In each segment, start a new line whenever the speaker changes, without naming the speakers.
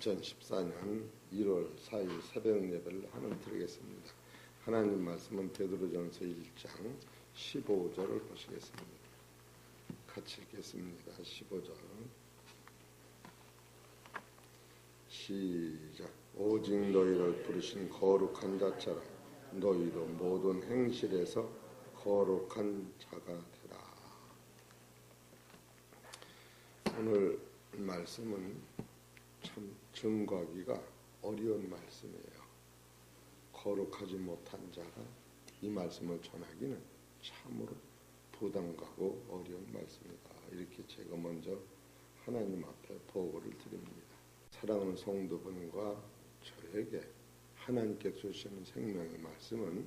2014년 1월 4일 새벽 예배를 하나 드리겠습니다. 하나님 말씀은 베드로전서 1장 15절을 보시겠습니다. 같이 읽겠습니다. 15절 시작 오직 너희를 부르신 거룩한 자처럼 너희도 모든 행실에서 거룩한 자가 되라. 오늘 말씀은 참 증거하기가 어려운 말씀이에요. 거룩하지 못한 자가 이 말씀을 전하기는 참으로 부담 가고 어려운 말씀이다. 이렇게 제가 먼저 하나님 앞에 보고를 드립니다. 사랑하는 성도분과 저에게 하나님께 주시는 생명의 말씀은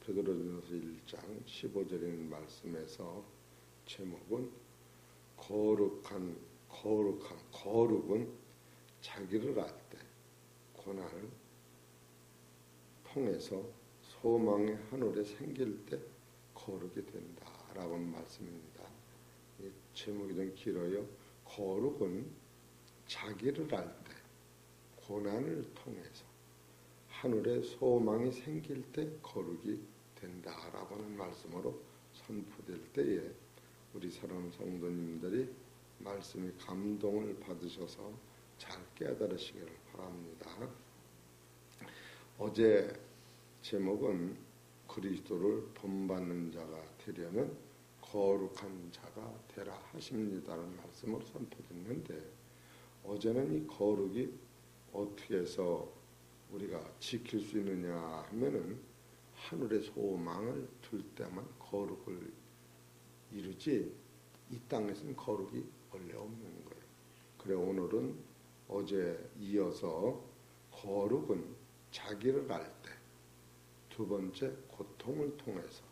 베드로전서 1장 15절에 있는 말씀에서 제목은 거룩한 거룩한 거룩은 자기를 알 때 고난을 통해서 소망의 하늘에 생길 때 거룩이 된다라는 말씀입니다. 제목이 좀 길어요. 거룩은 자기를 알 때 고난을 통해서 하늘에 소망이 생길 때 거룩이 된다라고 하는 말씀으로 선포될 때에 우리 사랑하는 성도님들이 말씀이 감동을 받으셔서 잘 깨달으시기를 바랍니다. 어제 제목은 그리스도를 본받는 자가 되려면 거룩한 자가 되라 하십니다라는 말씀을 선포했는데 어제는 이 거룩이 어떻게 해서 우리가 지킬 수 있느냐 하면은 하늘의 소망을 둘 때만 거룩을 이루지 이 땅에서는 거룩이 원래 없는 거예요. 그래 오늘은 어제 이어서 거룩은 자기를 알 때, 두 번째 고통을 통해서,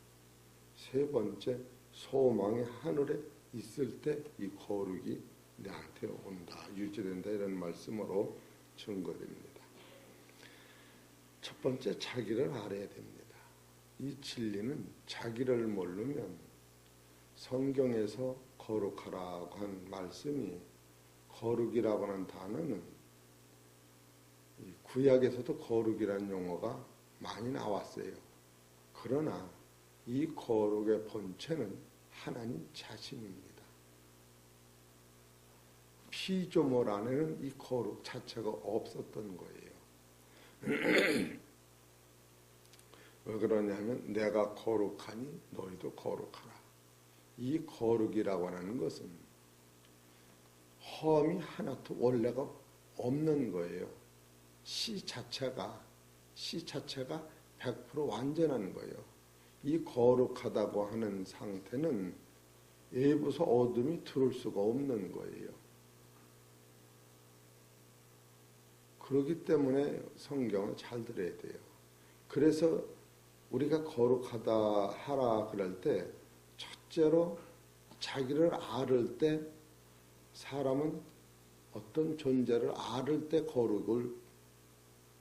세 번째 소망의 하늘에 있을 때 이 거룩이 내한테 온다, 유지된다 이런 말씀으로 증거됩니다. 첫 번째 자기를 알아야 됩니다. 이 진리는 자기를 모르면 성경에서 거룩하라고 한 말씀이 거룩이라고 하는 단어는 구약에서도 거룩이라는 용어가 많이 나왔어요. 그러나 이 거룩의 본체는 하나님 자신입니다. 피조물 안에는 이 거룩 자체가 없었던 거예요. 왜 그러냐면 내가 거룩하니 너희도 거룩하라. 이 거룩이라고 하는 것은 험이 하나도 원래가 없는 거예요. 시 자체가 시 자체가 100% 완전한 거예요. 이 거룩하다고 하는 상태는 예부서 어둠이 들을 수가 없는 거예요. 그렇기 때문에 성경을 잘 들어야 돼요. 그래서 우리가 거룩하다 하라 그럴 때 첫째로 자기를 알을 때 사람은 어떤 존재를 알을 때 거룩을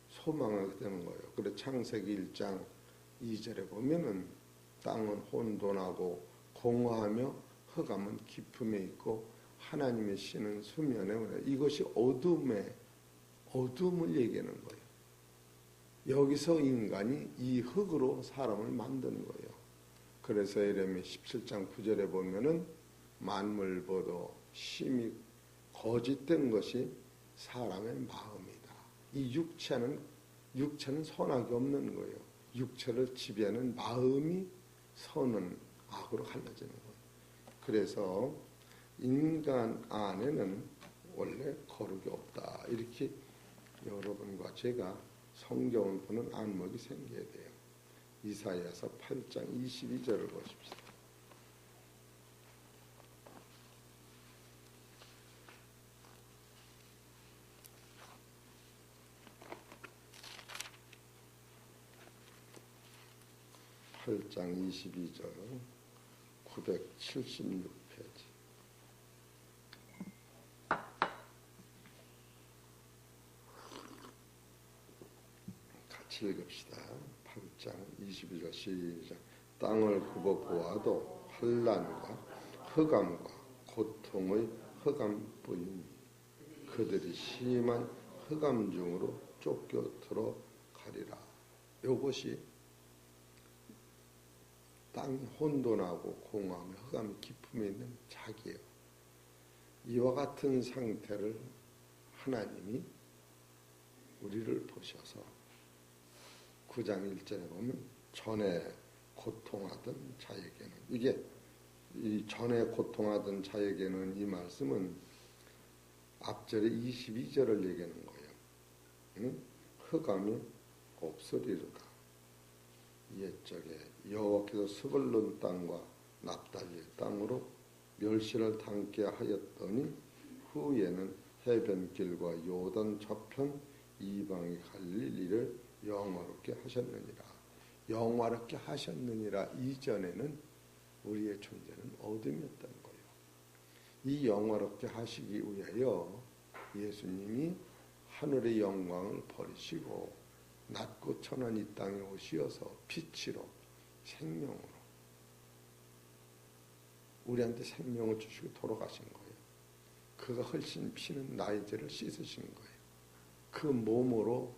소망하게 되는 거예요. 그래 창세기 1장 2절에 보면은 땅은 혼돈하고 공허하며 흑암은 깊음에 있고 하나님의 신은 수면에. 이것이 어둠의 어둠을 얘기하는 거예요. 여기서 인간이 이 흙으로 사람을 만드는 거예요. 그래서 예레미 17장 9절에 보면은 만물보도 심히 거짓된 것이 사람의 마음이다. 이 육체는 육체는 선악이 없는 거예요. 육체를 지배하는 마음이 선은 악으로 갈라지는 거예요. 그래서 인간 안에는 원래 거룩이 없다. 이렇게 여러분과 제가 성경을 보는 안목이 생겨야 돼요. 이사야서 8장 22절을 보십시오. 8장 22절 976페이지 같이 읽읍시다. 8장 22절 시작 땅을 굽어 보아도 환란과 흑암과 고통의 흑암뿐이니 그들이 심한 흑암 중으로 쫓겨 들어가리라. 이것이 땅이 혼돈하고 공허하며 흑암 깊음에 있는 자기예요. 이와 같은 상태를 하나님이 우리를 보셔서 9장 1절에 보면 전에 고통하던 자에게는 이게 이 전에 고통하던 자에게는 이 말씀은 앞절에 22절을 얘기하는 거예요. 응? 흑암이 없으리르가 옛적에 여호와께서 스불론 땅과 납달리의 땅으로 멸시를 당케 하였더니 후에는 해변길과 요단 저편 이방의 갈릴리를 영화롭게 하셨느니라. 영화롭게 하셨느니라 이전에는 우리의 존재는 어둠이었다는 거예요. 이 영화롭게 하시기 위하여 예수님이 하늘의 영광을 버리시고 낮고 천한 이 땅에 오시어서 빛으로 생명으로 우리한테 생명을 주시고 돌아가신 거예요. 그가 흘신 피는 나의 죄를 씻으신 거예요. 그 몸으로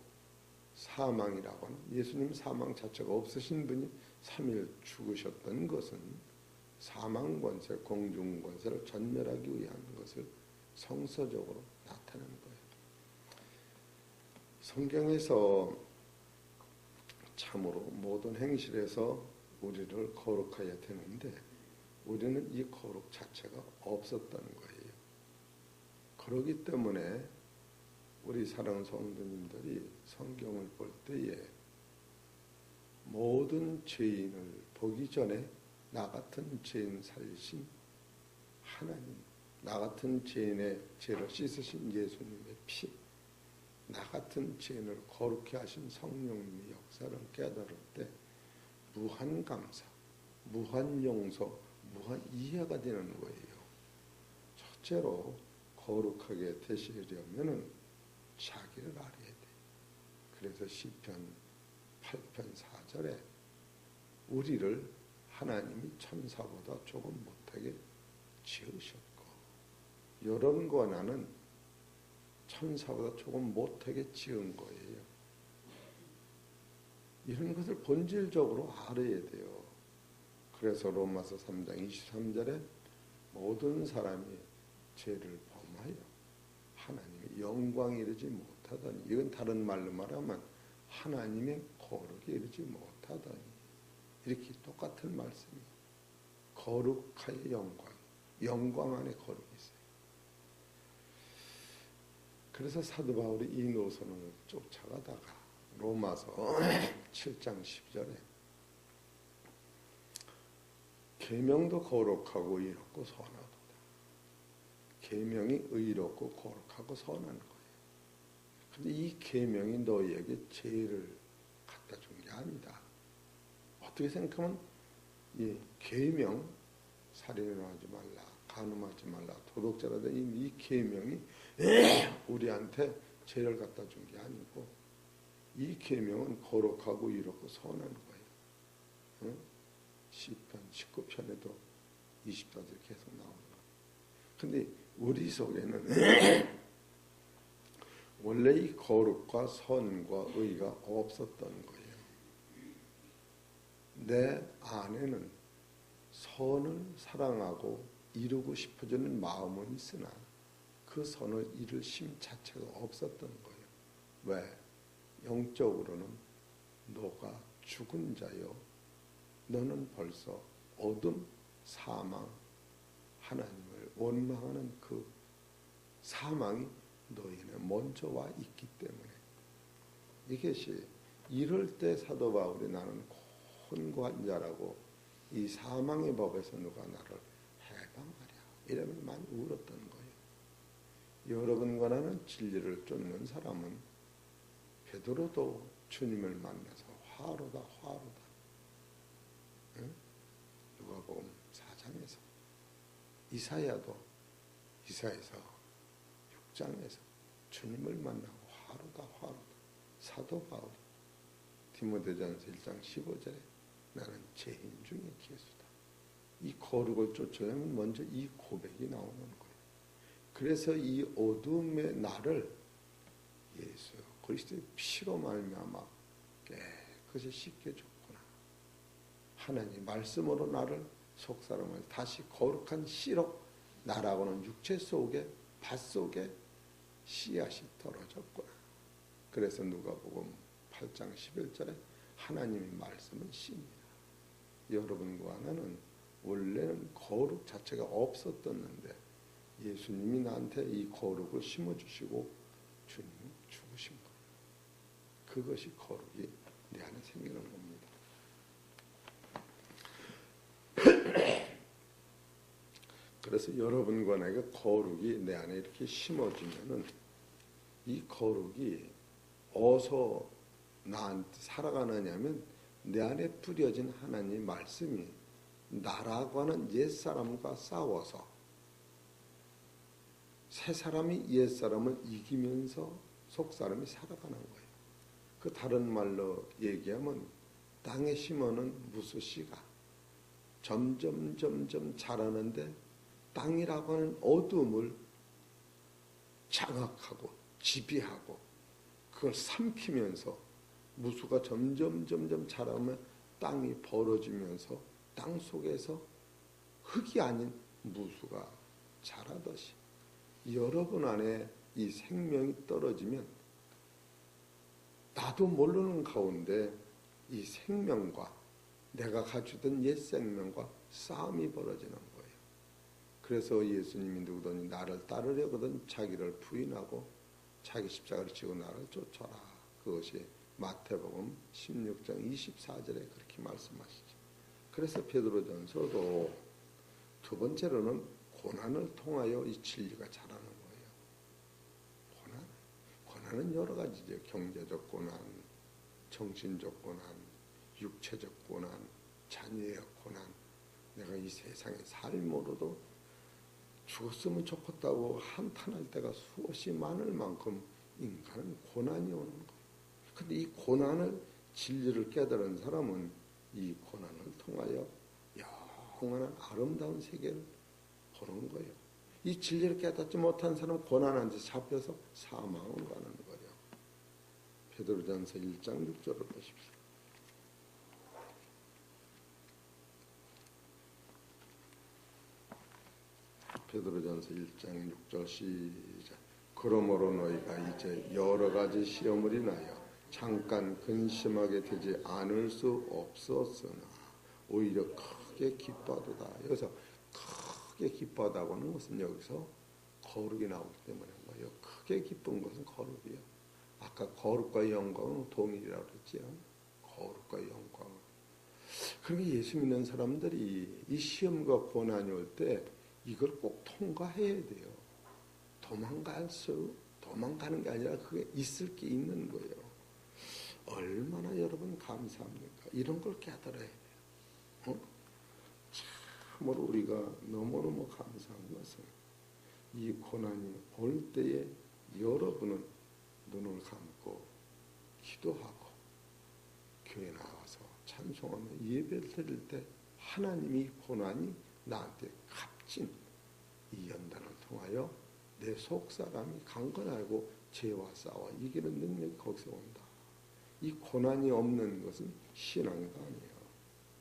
사망이라고 하는 예수님 사망 자체가 없으신 분이 3일 죽으셨던 것은 사망 권세, 공중 권세를 전멸하기 위한 것을 성서적으로 나타내는 거예요. 성경에서 참으로 모든 행실에서 우리를 거룩하여야 되는데 우리는 이 거룩 자체가 없었다는 거예요. 그러기 때문에 우리 사랑 성도님들이 성경을 볼 때에 모든 죄인을 보기 전에 나 같은 죄인 살리신 하나님, 나 같은 죄인의 죄를 씻으신 예수님의 피, 나 같은 죄인을 거룩히 하신 성령님의 역사를 깨달을 때 무한 감사, 무한 용서, 무한 이해가 되는 거예요. 첫째로 거룩하게 되시려면은 자기를 알아야 돼. 그래서 시편 8편 4절에 우리를 하나님이 천사보다 조금 못하게 지으셨고 여러분과 나는 천사보다 조금 못하게 지은 거예요. 이런 것을 본질적으로 알아야 돼요. 그래서 로마서 3장 23절에 모든 사람이 죄를 범하여 하나님의 영광에 이르지 못하다니 이건 다른 말로 말하면 하나님의 거룩에 이르지 못하다니 이렇게 똑같은 말씀이에요. 거룩하의 영광, 영광 안에 거룩이 있어요. 그래서 사도 바울이 이 노선을 쫓아가다가 로마서 7장 10절에 계명도 거룩하고 의롭고 선하도다. 계명이 의롭고 거룩하고 선한 거예요. 근데 이 계명이 너희에게 죄를 갖다 준 게 아니다. 어떻게 생각하면 이 계명 살인을 하지 말라, 간음하지 말라, 도덕자라 이, 이 계명이 우리한테 죄를 갖다 준 게 아니고 이 계명은 거룩하고 이롭고 선한 거예요. 응? 시편 19편에도 20절에 계속 나오는 거예요. 근데 우리 속에는 원래 이 거룩과 선과 의가 없었던 거예요. 내 안에는 선을 사랑하고 이루고 싶어지는 마음은 있으나 그 선을 이룰 심 자체가 없었던 거예요. 왜? 영적으로는 너가 죽은 자요. 너는 벌써 어둠, 사망, 하나님을 원망하는 그 사망이 너희는 먼저 와 있기 때문에 이것이 이럴 때 사도 바울이 나는 곤고한 자라고 이 사망의 법에서 누가 나를 해방하랴 이러면 많이 울었던 거예요. 여러분과 나는 진리를 쫓는 사람은 베드로도 주님을 만나서 화로다 화로다. 응? 누가복음 4장에서 이사야도 이사에서 6장에서 주님을 만나고 화로다 화로다. 사도 바울 디모데전서 1장 15절에 나는 죄인 중에 죄수다. 이 거룩을 쫓아야면 먼저 이 고백이 나오는 거예요. 그래서 이 어둠의 나를 예, 그리스도의 피로 말미암아 깨끗이 씻겨줬구나. 하나님 말씀으로 나를 속사람을 다시 거룩한 씨로 나라고는 육체 속에 밭 속에 씨앗이 떨어졌구나. 그래서 누가복음 8장 11절에 하나님의 말씀은 씨입니다. 여러분과 나는 원래는 거룩 자체가 없었었는데 예수님이 나한테 이 거룩을 심어주시고 주님이 죽으신 거예요. 그것이 거룩이 내 안에 생기는 겁니다. 그래서 여러분과 내가 거룩이 내 안에 이렇게 심어지면은 이 거룩이 어서 나한테 살아가느냐면 내 안에 뿌려진 하나님의 말씀이 나라고 하는 옛사람과 싸워서 새 사람이 옛사람을 이기면서 속사람이 살아가는 거예요. 그 다른 말로 얘기하면 땅에 심어놓은 무수씨가. 점점 점점 자라는데 땅이라고 하는 어둠을 장악하고 지배하고 그걸 삼키면서 무수가 점점 점점 자라면 땅이 벌어지면서 땅 속에서 흙이 아닌 무수가 자라듯이 여러분 안에 이 생명이 떨어지면 나도 모르는 가운데 이 생명과 내가 가지던 옛 생명과 싸움이 벌어지는 거예요. 그래서 예수님이 누구든지 나를 따르려거든 자기를 부인하고 자기 십자가를 지고 나를 쫓아라. 그것이 마태복음 16장 24절에 그렇게 말씀하시죠. 그래서 베드로전서도 두 번째로는 고난을 통하여 이 진리가 자라는 거예요. 고난, 고난은 여러 가지죠. 경제적 고난, 정신적 고난, 육체적 고난, 자녀의 고난. 내가 이 세상의 삶으로도 죽었으면 좋겠다고 한탄할 때가 수없이 많을 만큼 인간은 고난이 오는 거예요. 근데 이 고난을 진리를 깨달은 사람은 이 고난을 통하여 영원한 아름다운 세계를 보는 거예요. 이 진리를 깨닫지 못한 사람은 고난한테 잡혀서 사망을 가는 거예요. 베드로전서 1장 6절을 보십시오. 베드로전서 1장 6절 시작. 그러므로 너희가 이제 여러 가지 시험을 인하여 잠깐 근심하게 되지 않을 수 없었으나 오히려 크게 기뻐하도다. 여기서 크게 기뻐하다고 하는 것은 여기서 거룩이 나오기 때문에 뭐예요. 크게 기쁜 것은 거룩이요. 아까 거룩과 영광은 동일이라고 그랬지요. 거룩과 영광. 그러니 예수 믿는 사람들이 이 시험과 고난이 올 때 이걸 꼭 통과해야 돼요. 도망갈 수, 도망가는 게 아니라 그게 있을 게 있는 거예요. 얼마나 여러분 감사합니까? 이런 걸 깨달아야 돼요. 어? 참으로 우리가 너무너무 감사한 것은 이 고난이 올 때에 여러분은 눈을 감고 기도하고 교회 나와서 찬송하며 예배를 드릴 때 하나님이 고난이 나한테 값진 이 연단을 통하여 내 속사람이 강건하고 죄와 싸워 이기는 능력이 거기서 온다. 이 고난이 없는 것은 신앙도 아니에요.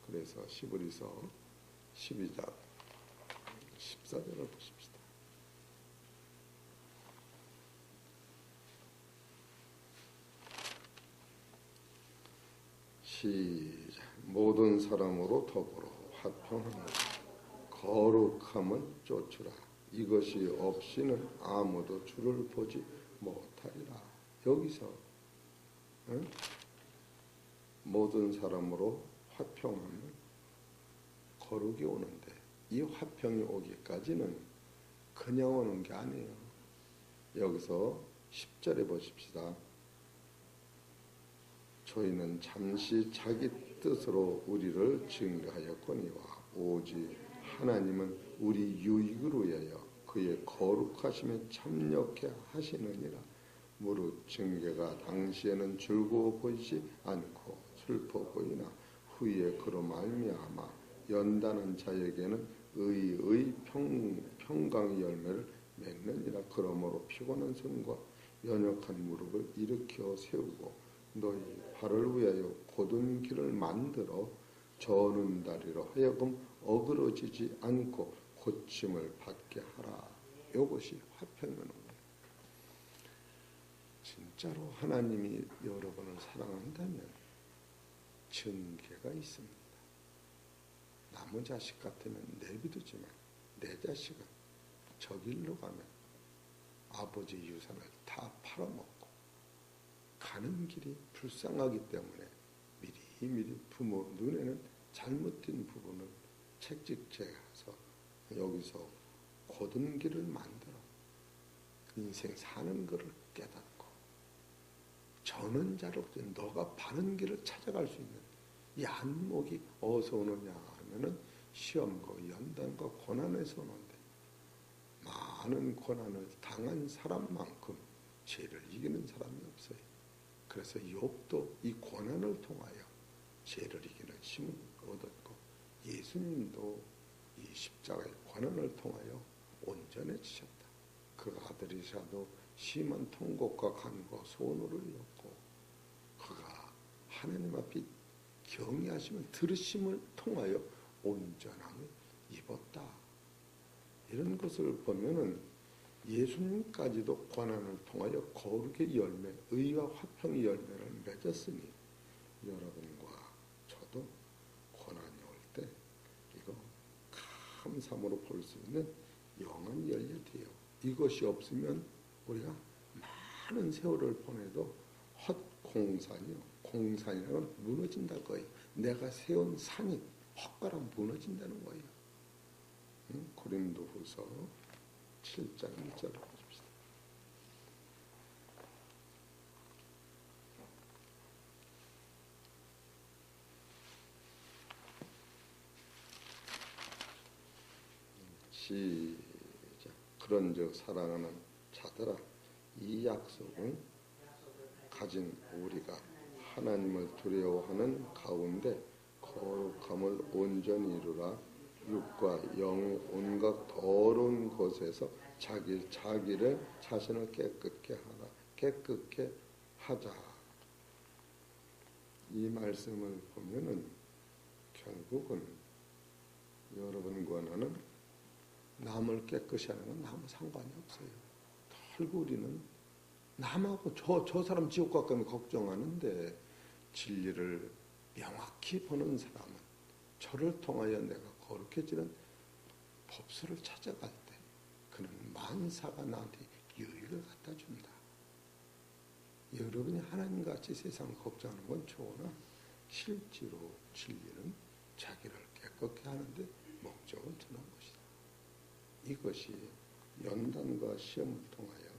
그래서 시브리서 12장 14절을 보십시다. 시작 모든 사람으로 더불어 화평하며 거룩함을 쫓으라 이것이 없이는 아무도 주를 보지 못하리라 여기서 응? 모든 사람으로 화평하면 거룩이 오는데 이 화평이 오기까지는 그냥 오는 게 아니에요. 여기서 10절에 보십시다. 저희는 잠시 자기 뜻으로 우리를 증거하였거니와 오직 하나님은 우리 유익을 위하여 그의 거룩하심에 참여케 하시느니라. 무릇 징계가 당시에는 즐거워 보이지 않고 슬퍼 보이나 후에 그로 말미암아 연단한 자에게는 의의 평, 평강의 열매를 맺느니라 그러므로 피곤한 손과 연약한 무릎을 일으켜 세우고 너희 발을 위하여 곧은 길을 만들어 저는 다리로 하여금 어그러지지 않고 고침을 받게 하라. 이것이 화평이는 거예요. 진짜로 하나님이 여러분을 사랑한다면 증개가 있습니다. 나무 자식 같으면 내비두지만 내 자식은 저 길로 가면 아버지 유산을 다 팔아먹고 가는 길이 불쌍하기 때문에 미리 미리 부모 눈에는 잘못된 부분을 책찍질해서 여기서 고든 길을 만들어 인생 사는 것을 깨닫고 저는 자로 너가 바른 길을 찾아갈 수 있는 이 안목이 어디서 오느냐 하면은 시험과 연단과 고난에서 오는데 많은 고난을 당한 사람만큼 죄를 이기는 사람이 없어요. 그래서 욥도 이 고난을 통하여 죄를 이기는 힘을 얻었고 예수님도 이 십자가의 고난을 통하여 온전해지셨다. 그 아들이사도 심한 통곡과 간과 소원을 이었고 그가 하나님 앞에 경외하시면 들으심을 통하여 온전함을 입었다. 이런 것을 보면은 예수님까지도 고난을 통하여 거룩의 열매, 의와 화평의 열매를 맺었으니 여러분과 저도 고난이 올 때 이거 감사함으로 볼 수 있는 영은 열려야 돼요. 이것이 없으면 우리가 많은 세월을 보내도 헛 공산이요. 공산이라는 건 무너진다 거예요. 내가 세운 산이 헛가락 무너진다는 거예요. 응? 고린도 후서 7장 1절을 보십시다. 시작. 그런 즉 사랑하는 자들아 이 약속은 가진 우리가 하나님을 두려워하는 가운데 거룩함을 온전히 이루라. 육과 영 온갖 더러운 것에서 자기 자기를 자신을 깨끗게 하라. 깨끗게 하자. 이 말씀을 보면은 결국은 여러분과 나는 남을 깨끗이 하는 건 아무 상관이 없어요. 털고 우리는 남하고 저, 저 사람 지옥 가면 걱정하는데 진리를 명확히 보는 사람은 저를 통하여 내가 거룩해지는 법수를 찾아갈 때 그는 만사가 나한테 유익을 갖다 준다. 여러분이 하나님같이 세상을 걱정하는 건 좋으나 실제로 진리는 자기를 깨끗게 하는데 목적을 두는 것이다. 이것이 연단과 시험을 통하여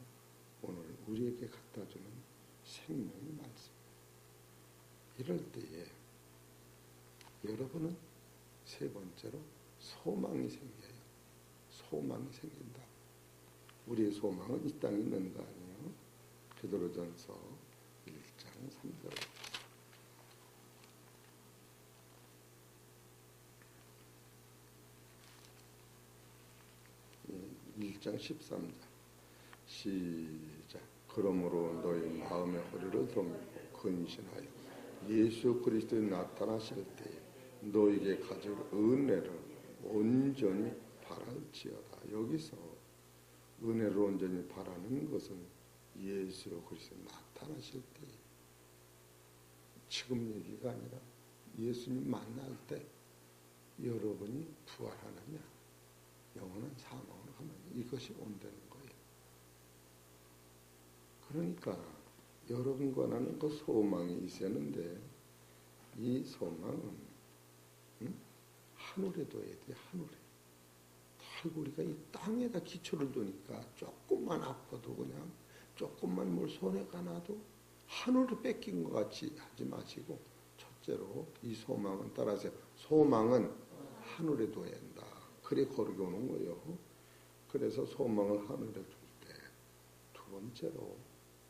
오늘 우리에게 갖다 주는 생명의 말씀. 이럴 때에 여러분은 세 번째로 소망이 생겨요. 소망이 생긴다. 우리의 소망은 이 땅에 있는 거 아니에요. 베드로전서 1장 3절. 1장 13절 시작 그러므로 너희 마음의 허리를 덤비고 근신하여 예수 그리스도에 나타나실 때에 너에게 가질 은혜를 온전히 바랄지어다 여기서 은혜를 온전히 바라는 것은 예수 그리스도 나타나실 때 지금 얘기가 아니라 예수님 만날 때 여러분이 부활하느냐 영원한 사망으로 가면 이것이 온다는 거예요. 그러니까 여러분과 나는 그 소망이 있었는데 이 소망은 응? 하늘에 둬야 돼 하늘에. 결국 우리가 이 땅에다 기초를 두니까 조금만 아파도 그냥 조금만 뭘 손해가 나도 하늘을 뺏긴 것 같이 하지 마시고 첫째로 이 소망은 따라서 소망은 하늘에 둬야 한다. 그래 거룩이 오는 거예요. 그래서 소망을 하늘에 둘 때, 두 번째로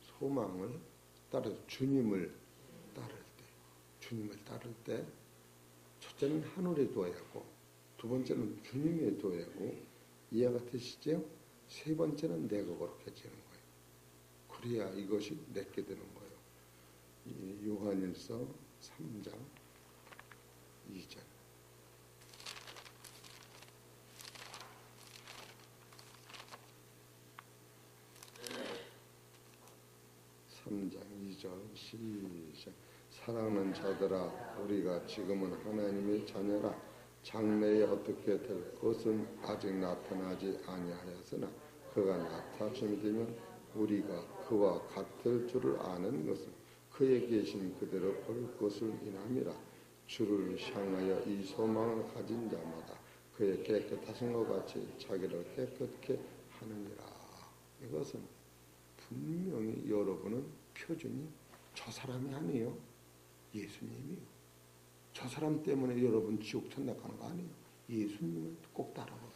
소망을 따라 주님을 따를 때, 주님을 따를 때, 첫째는 둬야 하고, 두 번째는 둬야 하고, 이해가 되시죠? 세 번째는 내가 거룩해지는 거예요. 그래야 이것이 내게 되는 거예요. 이 요한일서 3장 2절. 삼장 2절 시작 사랑하는 자들아 우리가 지금은 하나님의 자녀라. 장래에 어떻게 될 것은 아직 나타나지 아니하였으나 그가 나타심이 되면 우리가 그와 같을 줄을 아는 것은 그에 계신 그대로 볼 것을 인함이라. 주를 향하여 이 소망을 가진 자마다 그의 깨끗하신 것 같이 자기를 깨끗게 하느니라. 이것은 분명히 여러분은 표준이 저 사람이 아니에요 예수님이요 저 사람 때문에 여러분 지옥 천당 가는 거 아니에요 예수님을 꼭 따라가야 돼요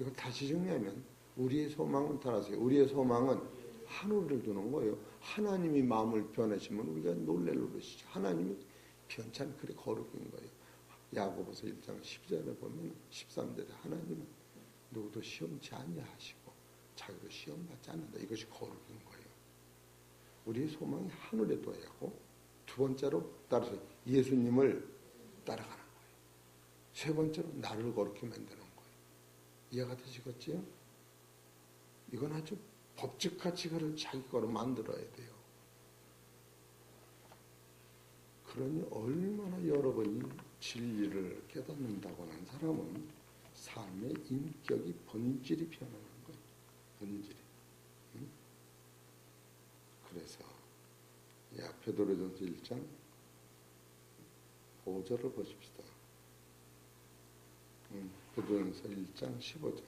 이걸 다시 정리하면 우리의 소망은 따라서요. 우리의 소망은 하늘을 두는 거예요. 하나님이 마음을 변하시면 우리가 놀랄 노릇이죠. 하나님이 변찬 그래 거룩인 거예요. 야고보서 1장 10절에 보면 13절에 하나님은 누구도 시험치 아니하시고 자기도 시험 받지 않는다. 이것이 거룩인 거예요. 우리의 소망이 하늘에 둬야 하고 두 번째로 따라서 예수님을 따라가는 거예요. 세 번째로 나를 거룩히 만드는 거예요. 이해가 되시겠지요? 이건 아주 법칙같이 그를 자기 거로 만들어야 돼요. 그러니 얼마나 여러분이 진리를 깨닫는다고 하는 사람은 삶의 인격이 본질이 변하는 거예요. 본질이. 응? 그래서 야 베드로전서 1장 5절을 보십시다. 응, 베드로전서 1장 15절.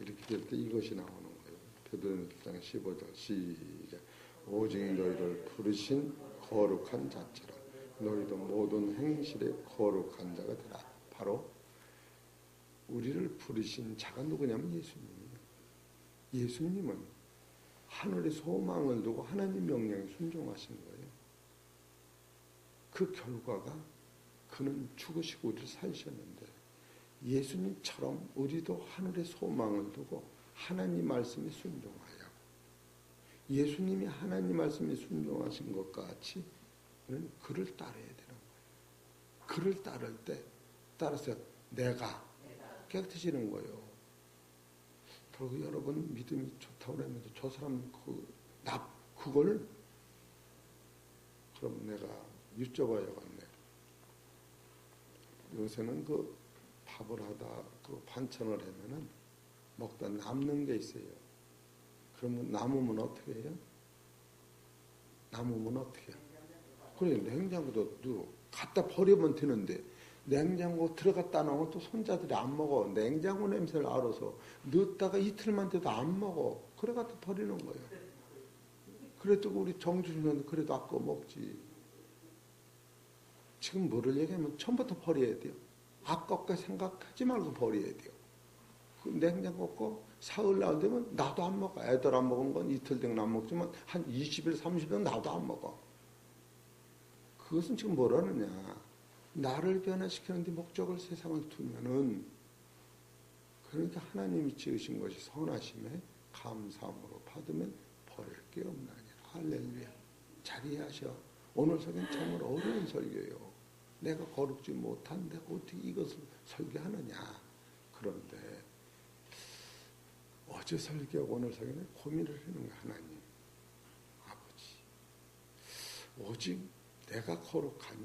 이렇게 될 때 이것이 나오는 거예요. 베드로전서 15절 시작. 오직 너희를 부르신 거룩한 자처럼 너희도 모든 행실에 거룩한 자가 되라. 바로 우리를 부르신 자가 누구냐면 예수님이에요. 예수님은 하늘의 소망을 두고 하나님 명령에 순종하신 거예요. 그 결과가 그는 죽으시고 우리를 살리셨는데 예수님처럼 우리도 하늘의 소망을 두고 하나님 말씀에 순종하여 예수님이 하나님 말씀에 순종하신 것 같이 우리는 그를 따라야 되는 거예요. 그를 따를 때 따라서 내가 깨끗해지는 거예요. 그리고 여러분 믿음이 좋다고 그러면서 저 사람 그, 나, 그걸 그럼 내가 여쭤봐야겠네. 요새는 그 밥을 하다 그 반찬을 하면은 먹다 남는 게 있어요. 그러면 남으면 어떻게 해요? 남으면 어떻게 해요? 그래 냉장고도 갖다 버리면 되는데 냉장고 들어갔다 나오면 또 손자들이 안 먹어. 냉장고 냄새를 알아서 넣었다가 이틀만 돼도 안 먹어. 그래 갖다 버리는 거예요. 그래도 우리 정주는 그래도 아까 먹지. 지금 뭐를 얘기하면 처음부터 버려야 돼요. 아깝게 생각하지 말고 버려야 돼요. 그 냉장고 거 사흘 날 되면 나도 안 먹어. 애들 안 먹은 건 이틀 되면 안 먹지만 한 20일, 30일 나도 안 먹어. 그것은 지금 뭐라느냐. 나를 변화시키는데 목적을 세상을 두면은 그러니까 하나님이 지으신 것이 선하심에 감사함으로 받으면 버릴 게 없나니 할렐루야. 잘 이해하셔. 오늘 설교는 정말 어려운 설교예요. 내가 거룩지 못한 데 어떻게 이것을 설교하느냐. 그런데 어제 설교하고 오늘 설교는 고민을 하는 거야, 하나님. 아버지. 오직 내가 거룩하니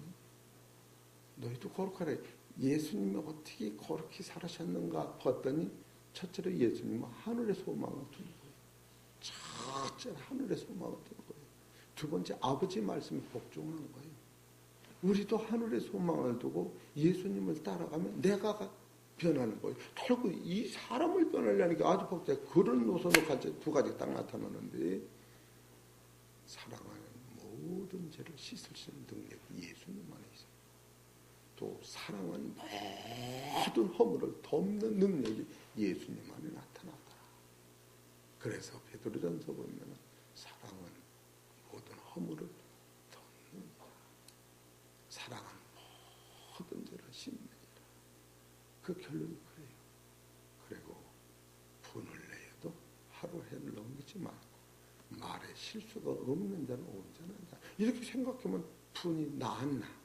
너희도 거룩하래. 예수님이 어떻게 거룩히 살으셨는가 봤더니 첫째로 예수님은 하늘의 소망을 두는 거예요. 첫째로 하늘의 소망을 두는 거예요. 두 번째 아버지 말씀에 복종하는 거예요. 우리도 하늘의 소망을 두고 예수님을 따라가면 내가 변하는 거예요. 결국 이 사람을 변하려니까 아주 복잡해. 그런 노선으로 두 가지 딱 나타나는데 사랑하는 모든 죄를 씻을 수 있는 능력이 예수님 안에 있어요. 또 사랑은 모든 허물을 덮는 능력이 예수님 안에 나타나더라. 그래서 베드로전서 보면 사랑은 모든 허물을 덮는다. 사랑은 모든 죄를 씻는다. 그 결론이 그래요. 그리고 분을 내어도 하루 해를 넘기지 말고 말에 실수가 없는 자는 온전한 자. 이렇게 생각하면 분이 나았나?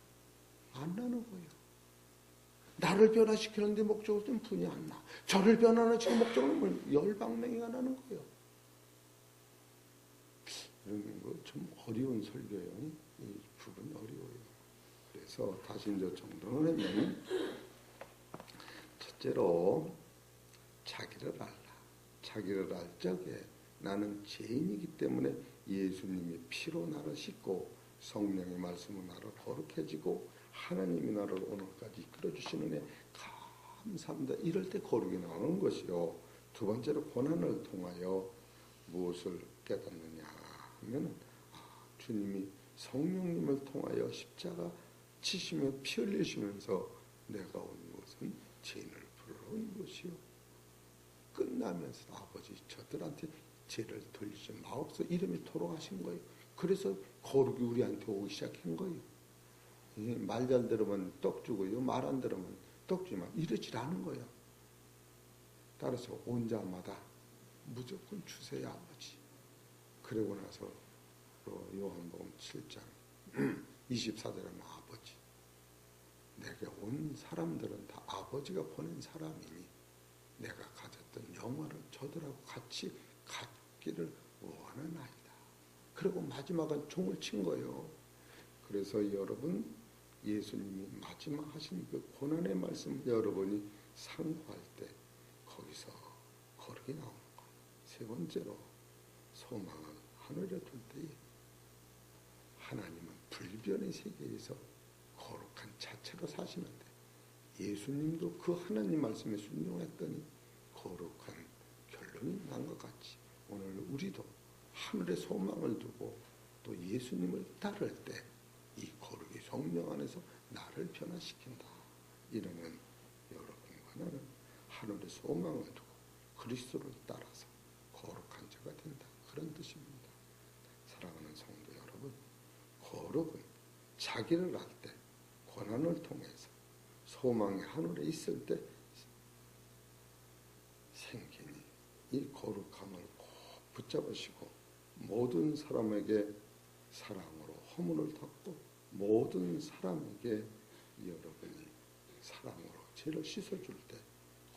안 거예요. 나를 변화시키는데 목적을 좀 분이 안 나. 저를 변화시키는 목적은 뭐 열방맹이가 나는 거예요. 이런 거좀 어려운 설교예요. 이 부분이 어려워요. 그래서 다시 이제 정돈을 하면 첫째로 자기를 알라. 자기를 알 적에 나는 죄인이기 때문에 예수님이 피로 나를 씻고 성령의 말씀으로 나를 거룩해지고 하나님이 나를 오늘까지 이끌어 주시는 애 감사합니다. 이럴 때 거룩이 나오는 것이요. 두 번째로 고난을 통하여 무엇을 깨닫느냐 하면 아, 주님이 성령님을 통하여 십자가 치시며 피 흘리시면서 내가 온 것은 죄인을 부르러 온 것이요. 끝나면서 아버지 저들한테 죄를 돌리지 마옵소 이름이 돌아가신 거예요. 그래서 거룩이 우리한테 오기 시작한 거예요. 말 잘 들으면 떡 주고요. 말 안 들으면 떡 주지만 이러질 않은 거예요. 따라서 온 자마다 무조건 주세요 아버지. 그러고 나서 또 요한복음 7장 24절에 아버지 내게 온 사람들은 다 아버지가 보낸 사람이니 내가 가졌던 영화를 저들하고 같이 갖기를 원하나이다. 그리고 마지막은 종을 친 거예요. 그래서 여러분 예수님이 마지막 하신 그 고난의 말씀 여러분이 상고할 때 거기서 거룩이 나오는 거예요. 세 번째로 소망을 하늘에 둘 때에 하나님은 불변의 세계에서 거룩한 자체로 사시는데 예수님도 그 하나님 말씀에 순종했더니 거룩한 결론이 난 것 같이 오늘 우리도 하늘의 소망을 두고 또 예수님을 따를 때 이 거룩의 성령 안에서 나를 변화시킨다. 이러면 여러분과 나는 하늘의 소망을 두고 그리스도를 따라서 거룩한 자가 된다. 그런 뜻입니다. 사랑하는 성도 여러분, 거룩은 자기를 알 때, 고난을 통해서 소망이 하늘에 있을 때 생기니 이 거룩함을 꼭 붙잡으시고 모든 사람에게 사랑으로 허물을 닦고 모든 사람에게 여러분이 사랑으로 죄를 씻어줄 때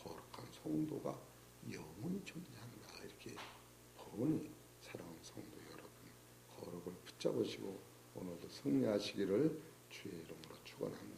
거룩한 성도가 영원히 존재한다. 이렇게 보니 사랑하는 성도 여러분 거룩을 붙잡으시고 오늘도 승리하시기를 주의 이름으로 축원합니다.